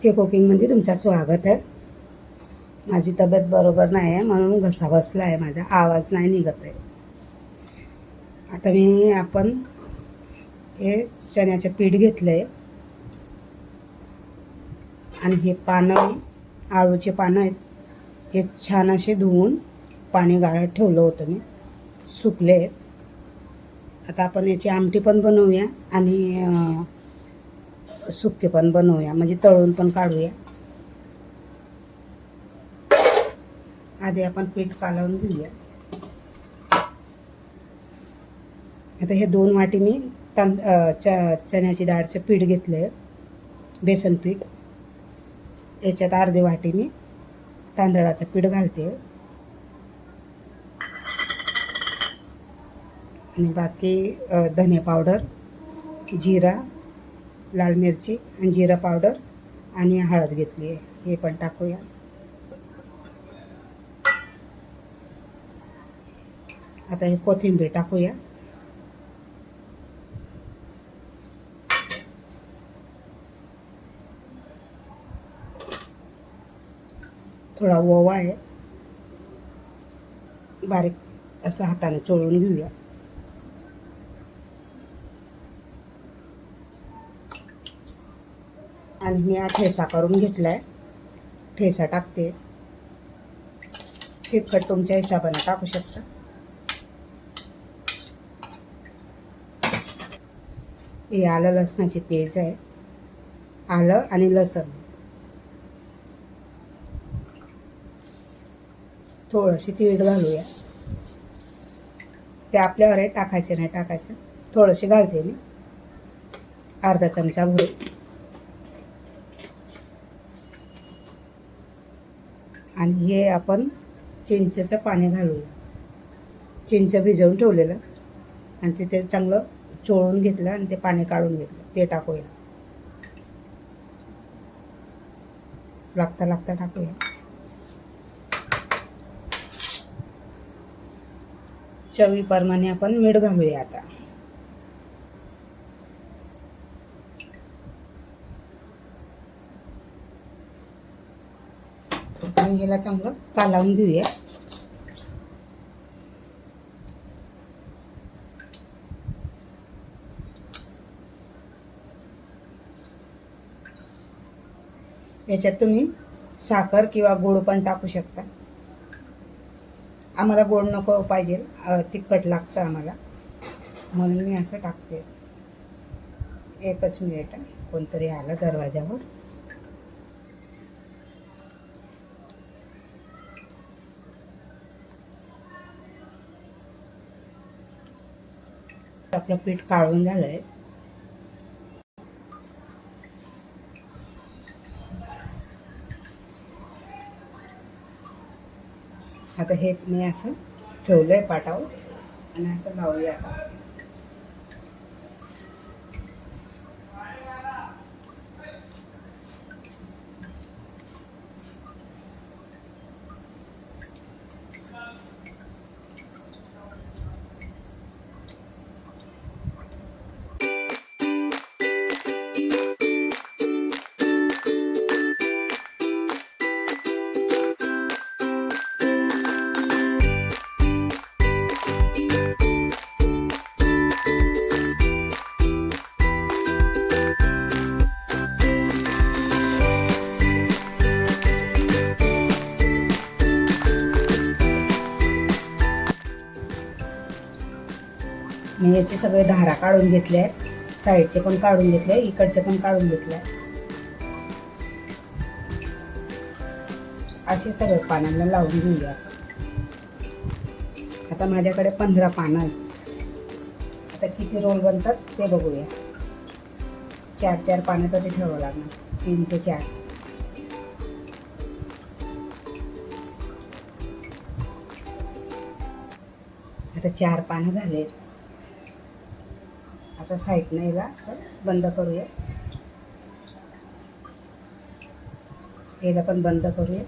S के कुकिंगमध्ये तुमचं स्वागत आहे. माझी तब्येत बरोबर नाही आहे म्हणून घसा बसला आहे माझा. आवाज नाही निघत आहे. आता मी आपण हे चण्याचं पीठ घेतलं आहे आणि हे पानं आळूचे पानं आहेत. हे छान असे धुवून पाणी गाळत ठेवलं होतं मी. सुकले आहेत. आता आपण याची आमटी पण बनवूया. आणि सुके पण बनवूया म्हणजे तळून पण काढूया. आधी आपण पीठ कालवून घेऊया. आता हे दोन वाटी मी तां च चण्याची डाळचं पीठ घेतलं आहे बेसन पीठ. याच्यात अर्धी वाटी मी तांदळाचं पीठ घालते. आणि बाकी धने पावडर जिरा लाल मिरची आणि जिरा पावडर आणि हळद घेतली आहे. हे पण टाकूया. आता हे कोथिंबीर टाकूया. थोडा ओवा आहे. बारीक असं हाताने चोळून घेऊया. आणि मी हा ठेसा करून घेतला आहे ठेसा टाकते तिखट तुमच्या हिशोबाने टाकू शकता. हे आलं लसणाची पेज आहे. आलं आणि लसण. थोडंशी तीळ घालूया. ते आपल्यावर आहे टाकायचे नाही टाकायचं. थोडंशी घालते मी. अर्धा चमचा भरू आणि हे आपण चिंचेचं पाणी घालूया चिंच भिजवून ठेवलेलं आणि तिथे चांगलं चोळून घेतलं आणि ते पाणी काढून घेतलं. ते टाकूया. लागता लागता टाकूया. चवीप्रमाणे आपण मीठ घालूया आता. याला चांगलं कालावून घेऊया. याच्यात तुम्ही साखर किंवा गोड पण टाकू शकता. आम्हाला गोड नको पाहिजे तिखट लागतं आम्हाला. म्हणून मी असं टाकते. एकच मिनिट कोणतरी आलं दरवाजावर आपलं पीठ काढून झालंय. आता हे मी असं ठेवलंय पाटावर. आणि असं लावूया आता. मी याचे सगळे धारा काढून घेतले आहेत. साईडचे पण काढून घेतले इकडचे पण काढून घेतले असे सगळे पानांना लावून घेऊया. आता माझ्याकडे पंधरा पानं आहेत. आता किती रोल बनतात ते बघूया. चार चार पानं तरी ठेवावं लागणार. तीन ते चार. आता चार पानं झालेत. आता साईडनं याला असं बंद करूया. याला पण बंद करूया.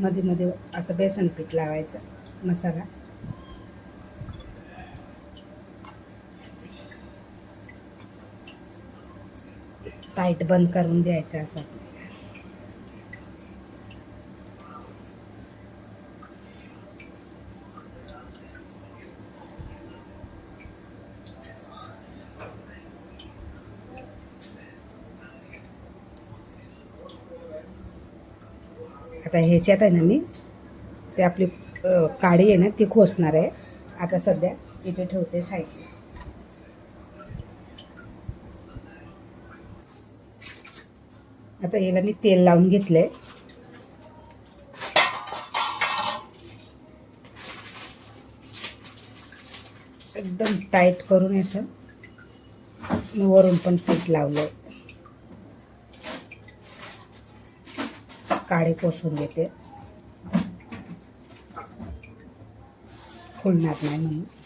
मध्ये मध्ये असं बेसन पीठ लावायचं मसाला. टाईट बंद करून द्यायचं असं. आता ह्याच्यात आहे ना मी ते आपली काडी आहे ना ती खोसणार आहे. आता सध्या इथे ठेवते साईडला आता याला मी तेल लावून घेतलंय. एकदम टाईट करून असं मी वरून पण पीठ लावलं काळे कोसून घेते. फुलणार नाही म्हणून.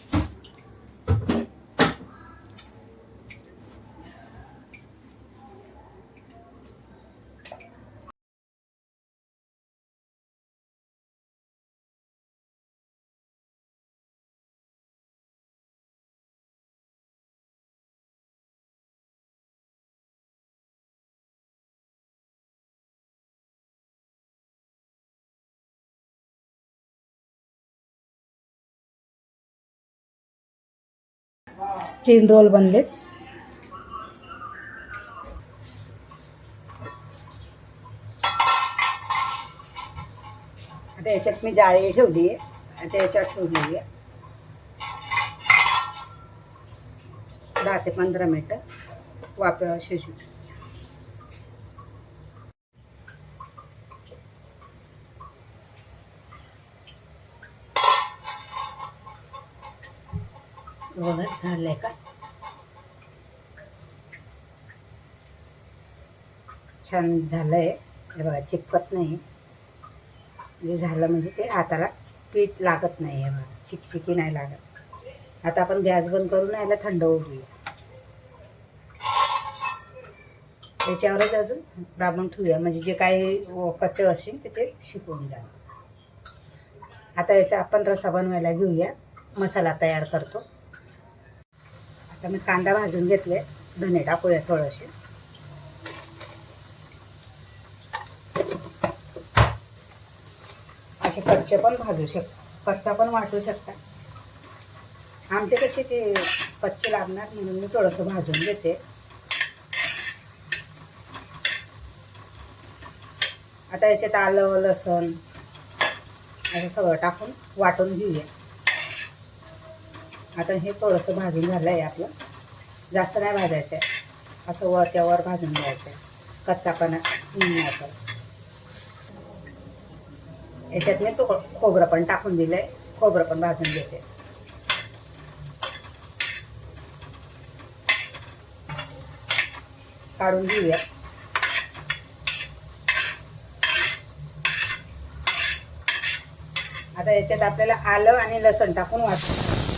तीन रोल बनलेत आता याच्यात मी जाळी ठेवली आहे. आता याच्यात ठेवलेली आहे. दहा ते पंधरा मिनटं वाप शिजू. बघा झालं आहे का छान झालंय हे बघा चिपकत नाही जे झालं म्हणजे ते हाताला पीठ लागत नाही आहे बघा चिकचिकी नाही लागत आता आपण गॅस बंद करून याला थंड होऊ त्याच्यावरच अजून दाबून ठेवूया म्हणजे जे काही कच्चं असेल ते ते शिकवून द्या आता याचा आपण रसा बनवायला घेऊया मसाला तयार करतो आता मी कांदा भाजून घेतले धने टाकूया थोडेसे. असे कच्चे पण भाजू शक कच्चा पण वाटू शकता. आमचे कसे ते कच्चे लागणार म्हणून मी थोडंसं भाजून घेते. आता याच्यात आलं लसण असं सगळं टाकून वाटून घेऊया. आता हे थोडंसं भाजून झालं आहे आपलं. जास्त नाही भाजायचं आहे असं वरच्या वर भाजून घ्यायचं आहे कच्चापणा याच्यात मी तो खोबरं पण टाकून दिलं आहे खोबरं पण भाजून घेते. काढून घेऊया. आता याच्यात आपल्याला आलं आणि लसण टाकून वाटतं.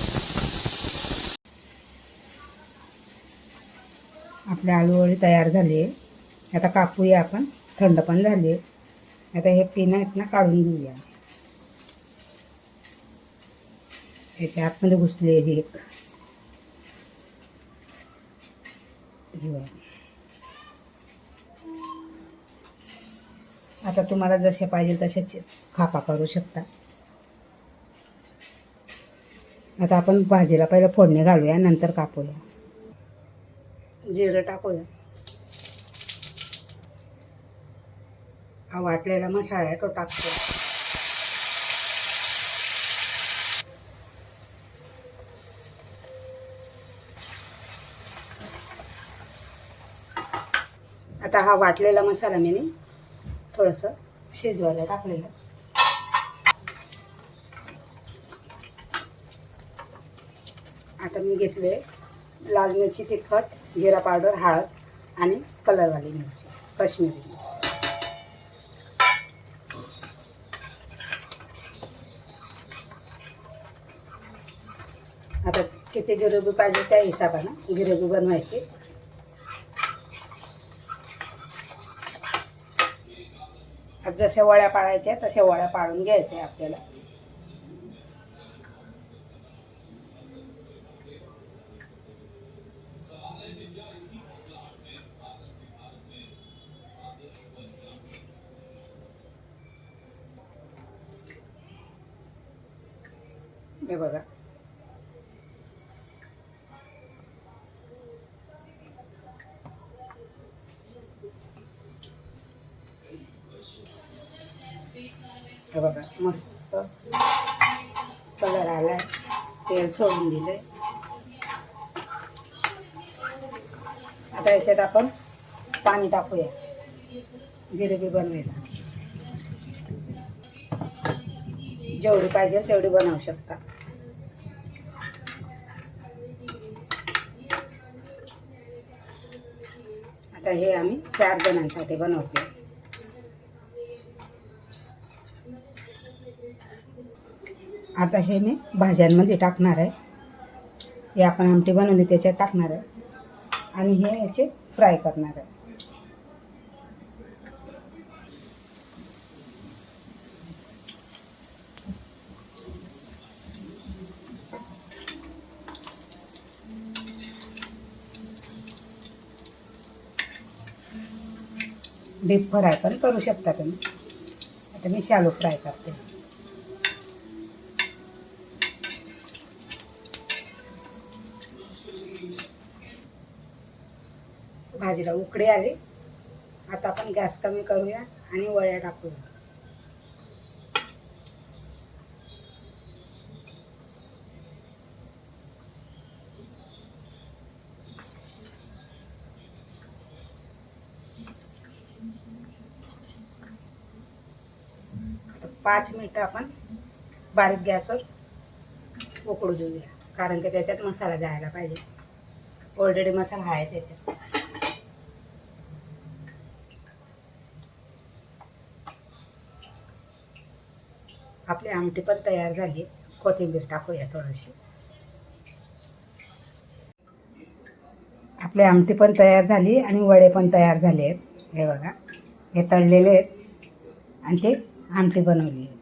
आपली आळूवळी तयार झाली आहे आता कापूया आपण. थंड पण झाली आहे आता हे पिनं आहेत ना काढून घेऊया. याच्या आतमध्ये घुसले हे एक आता तुम्हाला जसे पाहिजे तसेच खापा करू शकता. आता आपण भाजीला पहिलं फोडणी घालूया नंतर कापूया. जिरं टाकूया. हा वाटलेला मसाला आहे तो टाकतो आता हा वाटलेला मसाला मी थोडंसं शिजवायला टाकलेलं. आता मी घेतले लाल मिरची तिखट जिरा पावडर हळद आणि कलरवाली मिरची काश्मीरी मिरची. आता किती गिरेबी पाहिजे त्या हिशोबानं गिरेबी बनवायची आता जशा वळ्या पाळायच्या तशा वळ्या पाळून घ्यायच्या आपल्याला हे बघा. हे बघा मस्त कलर आलाय. तेल सोडून दिले आता याच्यात आपण पाणी टाकूया. जिलेबी बनवायला. जेवढी पाहिजे तेवढी बनवू शकता. आता हे आम्ही चार जणांसाठी बनवतो आता हे मी भाज्यांमध्ये टाकणार आहे. हे आपण आमटी बनवली त्याच्यात टाकणार आहे. आणि हे याचे फ्राय करणार आहे. डीप फ्राय पण करू शकता तुम्ही. आता मी शालो फ्राय करते. भाजीला उकडे आले. आता आपण गॅस कमी करूया आणि वळ्या टाकूया. पाच मिनटं आपण बारीक गॅसवर उकळू देऊया कारण की त्याच्यात मसाला जायला पाहिजे. ऑलरेडी मसाला आहे त्याच्यात. आपली आमटी पण तयार झाली. कोथिंबीर टाकूया थोडीशी. आपली आमटी पण तयार झाली आणि वडे पण तयार झाले आहेत हे बघा. हे तळलेले आहेत. आणि ते आमटी बनवली आहे.